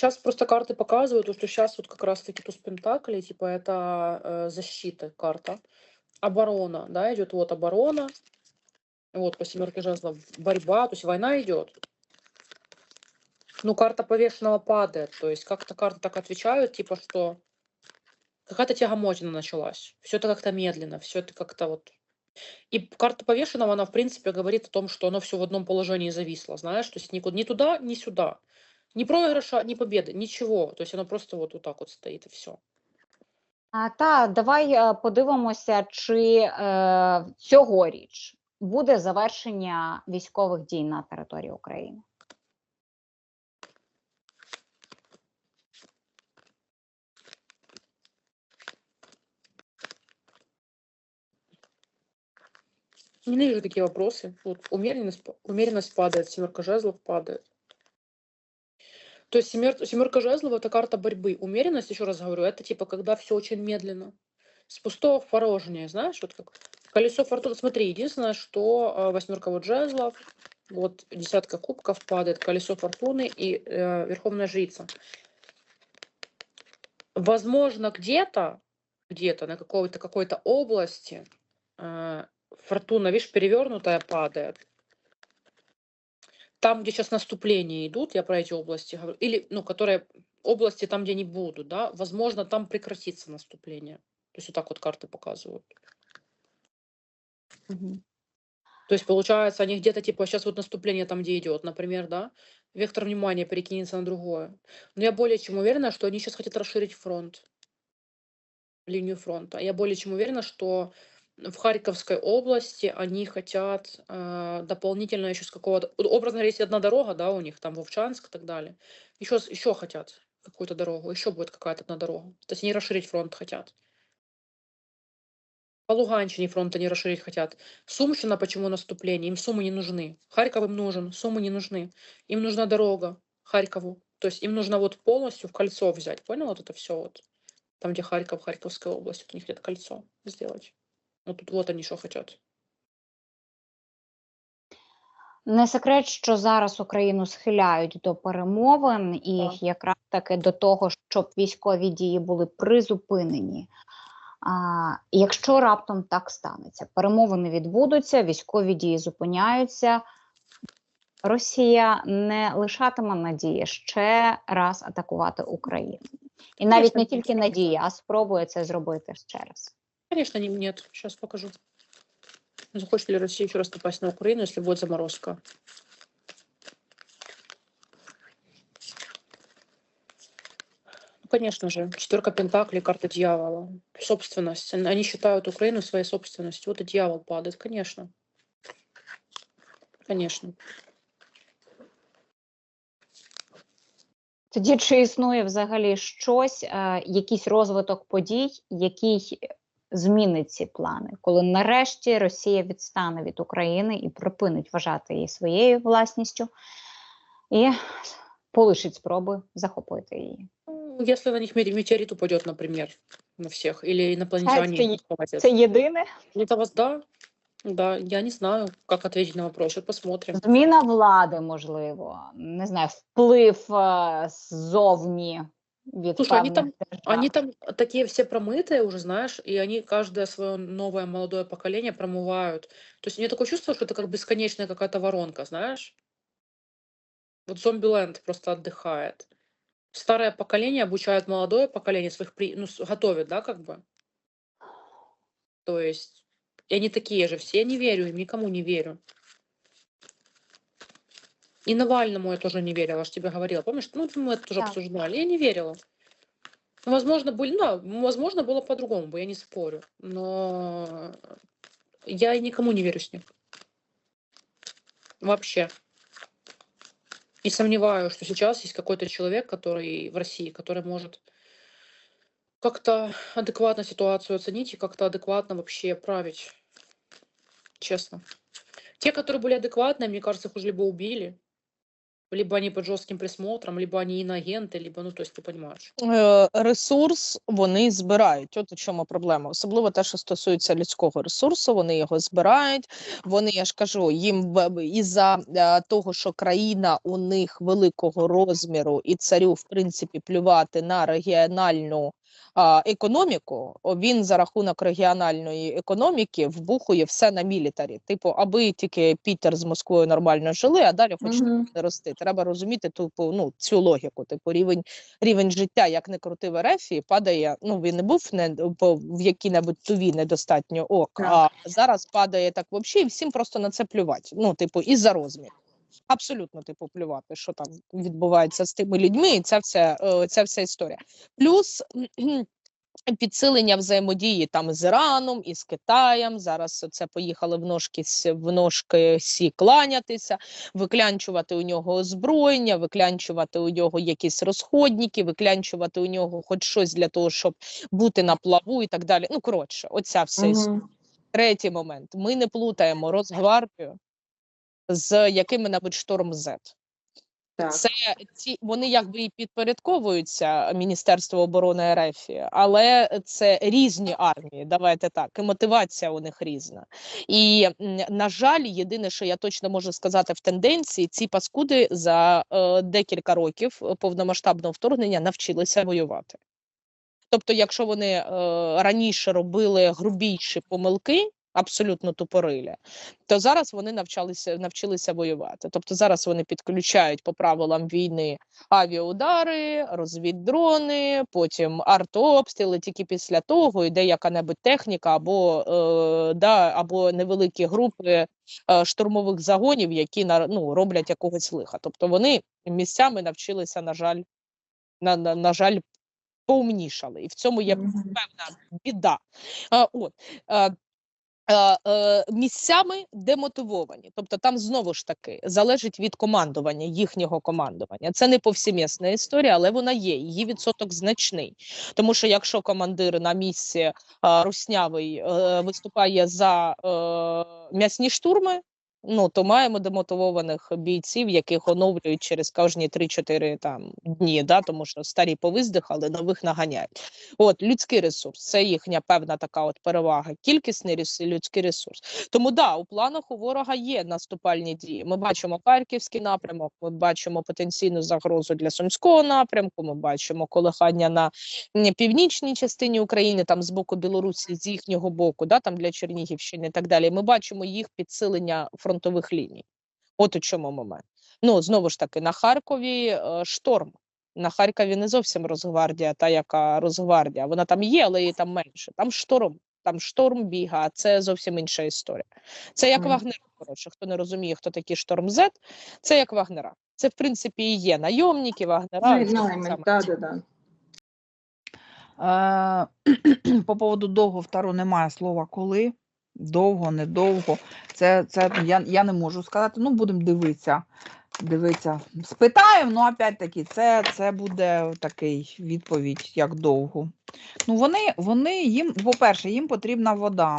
Сейчас просто карты показывают, то, что сейчас вот как раз-таки туз Пентаклей, типа это э, защита карта. Оборона, да, идет вот оборона. Вот по семерке жезлов борьба, то есть война идет. Ну, карта повешенного падает. То есть как-то карты так отвечают, типа, что какая-то тягомотина началась. Все это как-то медленно, все это как-то вот... И карта повешенного, она, в принципе, говорит о том, что оно все в одном положении зависло, знаешь, то есть никуда, ни туда, ни сюда. Ни проигрыша, ни победы, нічого. То есть оно просто вот, вот так вот стоит, и все. А, та давай е, подивимося, чи е, цьогоріч буде завершення військових дій на території України. Ненавижу такие вопросы. Вот умеренность, па- умеренность падает, семерка жезлов падает. То есть семер, семерка жезлов это карта борьбы. Умеренность, еще раз говорю, это типа когда все очень медленно. С пустого в порожнее, знаешь, вот как колесо фортуны. Смотри, единственное, что э, восьмерка вот жезлов, вот десятка кубков падает, колесо фортуны и э, верховная жрица. Возможно, где-то, где-то на какой-то какой-то области э, фортуна, видишь, перевернутая падает. Там, где сейчас наступления идут, я про эти области говорю, или, ну, которые области там, где не будут, да, возможно, там прекратится наступление. То есть вот так вот карты показывают. То есть, получается, они где-то, типа, сейчас вот наступление там, где идет, например, да, вектор внимания перекинется на другое. Но я более чем уверена, что они сейчас хотят расширить фронт, линию фронта. Я более чем уверена, что в Харьковской области они хотят э, дополнительно еще с какого-то... Образно говоря, есть одна дорога, да, у них там Вовчанск и так далее. Еще, еще хотят какую-то дорогу, еще будет какая-то одна дорога. То есть они расширить фронт хотят. По Луганщине фронт они расширить хотят. Сумщина, почему наступление? Им суммы не нужны. Харьков им нужен, суммы не нужны. Им нужна дорога Харькову. То есть им нужно вот полностью в кольцо взять. Понял вот это все вот? Там, где Харьков, Харьковская область, вот у них хотят кольцо сделать. Вот тут вот они что хотят. Не секрет, що зараз Україну схиляють до перемовин і Так. якраз таки до того, щоб військові дії були призупинені. А, якщо раптом так станеться, перемовини відбудуться, військові дії зупиняються. Росія не лишатиме надії ще раз атакувати Україну. І навіть не тільки надії, а спробує це зробити ще раз. Конечно, не- нет. Сейчас покажу. Захочет ли Россия еще раз напасть на Украину, если будет заморозка? Ну, конечно же. Четверка Пентаклей, карта дьявола. Собственность. Они считают Украину своей собственностью. Вот и дьявол падает, конечно. Конечно. Тоді чи існує взагалі щось, е, якийсь розвиток подій, який змінить ці плани, коли нарешті Росія відстане від України і припинить вважати її своєю власністю і полишить спроби захопити її? Ну, Если на них мете- метеорит упадет, например, на всех, или инопланетяне це-. Це єдине Это вас, да? Да, я не знаю, как ответить на вопрос. Посмотрим. зміна влади, можливо, не знаю, вплив е, ззовні від Слушай, они там-. Они там такие все промытые уже, знаешь, и они каждое свое новое молодое поколение промывают. То есть у меня такое чувство, что это как бесконечная какая-то воронка, знаешь? Вот зомби-ленд просто отдыхает. Старое поколение обучает молодое поколение своих, при... ну, с- готовит, да, как бы? То есть, и они такие же все, я не верю им, никому не верю. И Навальному я тоже не верила, же тебе говорила. Помнишь, ну, мы это тоже Так. обсуждали, я не верила. Ну, Возможно, были, ну, возможно, было по-другому бы, я не спорю. Но я никому не верю с ним. Вообще. И сомневаюсь, что сейчас есть какой-то человек, который в России, который может как-то адекватно ситуацию оценить и как-то адекватно вообще править. Честно. Те, которые были адекватные, мне кажется, их уже либо убили, либо они под жестким присмотром, либо они иноагенты, либо, ну, то есть ты понимаешь. Е, ресурс вони збирають. От у чому проблема. Особливо те, що стосується людського ресурсу, вони його збирають. Вони, я ж кажу, їм б- із-за е, того, що країна у них великого розміру, і царю, в принципі, плювати на регіональну економіку. Він за рахунок регіональної економіки вбухує все на мілітарі. Типу, аби тільки Пітер з Москвою нормально жили, а далі хоч Мгм. не рости. Треба розуміти типу, ну, цю логіку. Типу, рівень рівень життя, як не крути в РФ, падає. Ну він не був не по в якій-небудь туві недостатньо ок. А зараз падає так взагалі, і всім просто на це плювати. Ну, типу, і за розмір. Абсолютно, типу, плювати, що там відбувається з тими людьми, і ця вся, е, ця вся історія. Плюс підсилення взаємодії там з Іраном і з Китаєм. Зараз це поїхали в ножки в ножки сі кланятися, виклянчувати у нього озброєння, виклянчувати у нього якісь розходники, виклянчувати у нього хоч щось для того, щоб бути на плаву і так далі. Ну коротше, оця вся історія. Третій момент: ми не плутаємо Росгвардію з якими-небудь шторм Z. Так. Це ці вони якби і підпорядковуються Міністерству оборони РФ, але це різні армії. Давайте так, і мотивація у них різна. І на жаль, єдине, що я точно можу сказати в тенденції, ці паскуди за е, декілька років повномасштабного вторгнення навчилися воювати. Тобто, якщо вони е, раніше робили грубіші помилки, абсолютно тупорилі, то зараз вони навчалися навчилися воювати. Тобто зараз вони підключають по правилам війни авіаудари, розвіддрони, потім артобстріли. Тільки після того йде яка-небудь техніка або, е, да, або невеликі групи е, штурмових загонів, які на, ну, роблять якогось лиха. Тобто вони місцями навчилися, на жаль, на, на, на жаль, поумнішали. І в цьому є певна біда. А, от, е, е, місцями демотивовані. Тобто там знову ж таки залежить від командування, їхнього командування. Це не повсімісна історія, але вона є. Її відсоток значний. Тому що якщо командир на місці е, руснявий е, виступає за е, м'ясні штурми. Ну, то маємо демотивованих бійців, яких оновлюють через кожні 3-4 там дні, да, тому що старі повиздихали, нових наганяють. От людський ресурс, це їхня певна така от перевага. Кількісний людський ресурс. Тому да, у планах у ворога є наступальні дії. Ми бачимо харківський напрямок, ми бачимо потенційну загрозу для сумського напрямку. Ми бачимо колихання на північній частині України, там з боку Білорусі, з їхнього боку, да, там для Чернігівщини і так далі. Ми бачимо їх підсилення фронтових ліній. От у чому момент. Ну знову ж таки, на Харкові е, шторм. На Харкові не зовсім Росгвардія, та яка Росгвардія. Вона там є, але її там менше. Там шторм, там шторм біга, а це зовсім інша історія. Це як Мгм. Вагнера. Коротше, хто не розуміє, хто такі шторм Z, це як Вагнера. Це в принципі і є найомники, Вагнера. Ну, да, да, да. Е, По поводу довго второ немає слова коли. Довго, недовго. Це, це я, я не можу сказати. Ну, будемо дивитися. Дивитися. Спитаємо, ну опять-таки, це, це буде такий відповідь, як довго. Ну, вони, вони їм, по-перше, їм потрібна вода.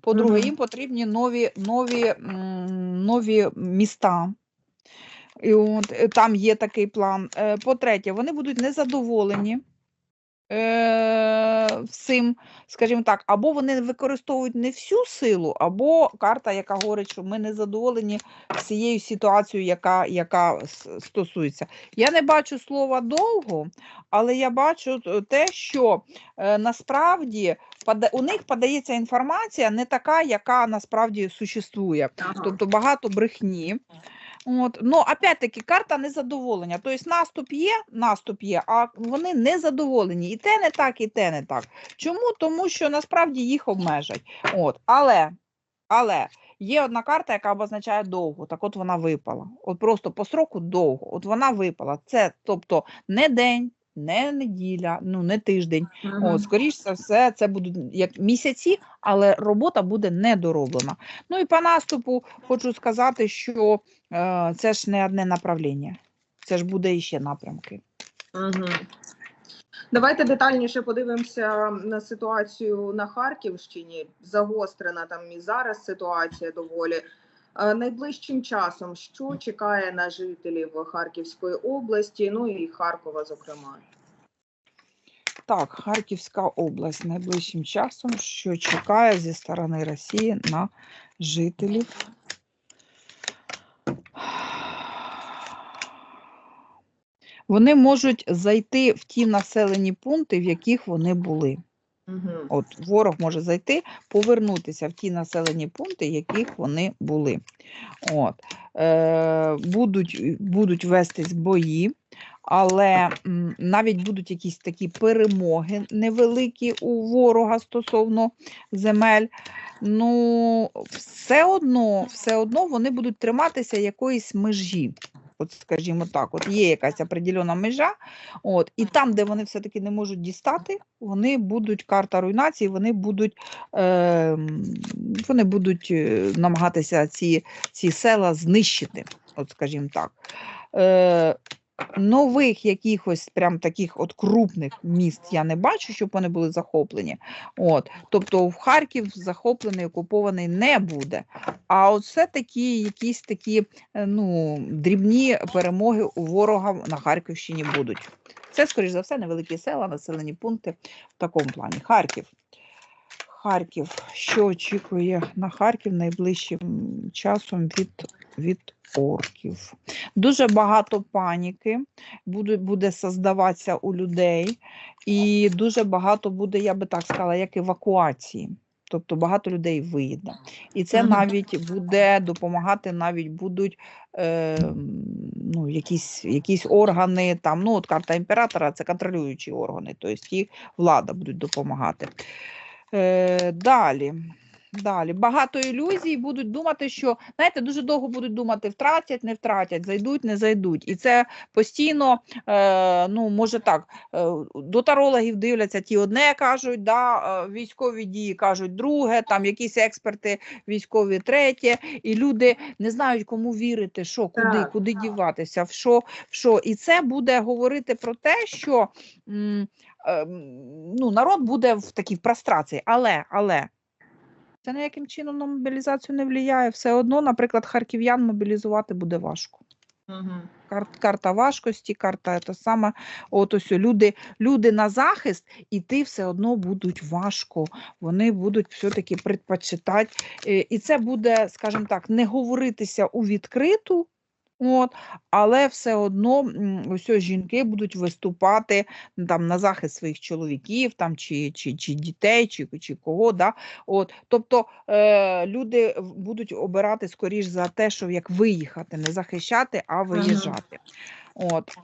По-друге, Мгм. їм потрібні нові, нові, нові міста. І от, е, там є такий план. Е, По-третє, вони будуть незадоволені е, всім, скажімо так, або вони використовують не всю силу, або карта, яка говорить, що ми не задоволені всією ситуацією, яка, яка стосується. Я не бачу слова довго, але я бачу те, що е, насправді у них подається інформація не така, яка насправді существує. Ага. Тобто багато брехні. От. Ну, опять-таки, карта незадоволення. Тобто наступ є, наступ є, а вони не задоволені. І те не так, і те не так. Чому? Тому що насправді їх обмежать. От. Але, але є одна карта, яка обозначає довго. Так от вона випала. От просто по сроку довго. От вона випала. Це тобто не день, не неділя, ну не тиждень. Мгм. От, скоріш за все, це будуть як місяці, але робота буде недороблена. Ну і по наступу хочу сказати, що е, це ж не одне направлення. Це ж буде іще напрямки. Угу. Давайте детальніше подивимося на ситуацію на Харківщині. Загострена там і зараз ситуація доволі. Е, Найближчим часом, що чекає на жителів Харківської області, ну і Харкова, зокрема? Так, Харківська область найближчим часом, що чекає зі сторони Росії на жителів. Вони можуть зайти в ті населені пункти, в яких вони були. Угу. От ворог може зайти, повернутися в ті населені пункти, яких вони були. От. Е, будуть, будуть вестись бої, але м, навіть будуть якісь такі перемоги невеликі у ворога стосовно земель. Ну, все одно, все одно вони будуть триматися якоїсь межі. От, скажімо так, от є якась определена межа, от, і там, де вони все-таки не можуть дістати, вони будуть карта руйнації, вони будуть, е, вони будуть е, намагатися ці, ці села знищити, от скажімо так. Е, нових якихось прям таких от крупних міст я не бачу, щоб вони були захоплені. От, тобто в Харків захоплений, окупований не буде. А от все-таки якісь такі е, ну, дрібні перемоги у ворога на Харківщині будуть. Це, скоріш за все, невеликі села, населені пункти в такому плані. Харків. Харків. Що очікує на Харків найближчим часом від, від орків? Дуже багато паніки буде, буде создаватися у людей, і дуже багато буде, я би так сказала, як евакуації. Тобто багато людей виїде. І це навіть буде допомагати, навіть будуть е, ну, якісь, якісь органи, там, ну, от карта імператора це контролюючі органи, тобто ті влада будуть допомагати. Е, далі. Далі. Багато ілюзій будуть думати, що, знаєте, дуже довго будуть думати, втратять, не втратять, зайдуть, не зайдуть. І це постійно, е, ну, може так, е, до тарологів дивляться, ті одне кажуть, да, е, військові дії кажуть друге, там якісь експерти військові третє, і люди не знають, кому вірити, що, куди, Так, куди діватися, в що, в що. І це буде говорити про те, що м, е, ну, народ буде в такій прострації. Але, але це ніяким чином на мобілізацію не впливає. Все одно, наприклад, харків'ян мобілізувати буде важко. Угу. Кар- карта важкості, карта та саме. От ось люди, люди на захист, іти все одно будуть важко. Вони будуть все-таки предпочитати. е, І це буде, скажімо так, не говоритися у відкриту. От, але все одно ось жінки будуть виступати там на захист своїх чоловіків, там чи, чи, чи дітей, чи, чи кого. Да? От, тобто е, люди будуть обирати скоріш за те, що як виїхати, не захищати, а виїжджати. От.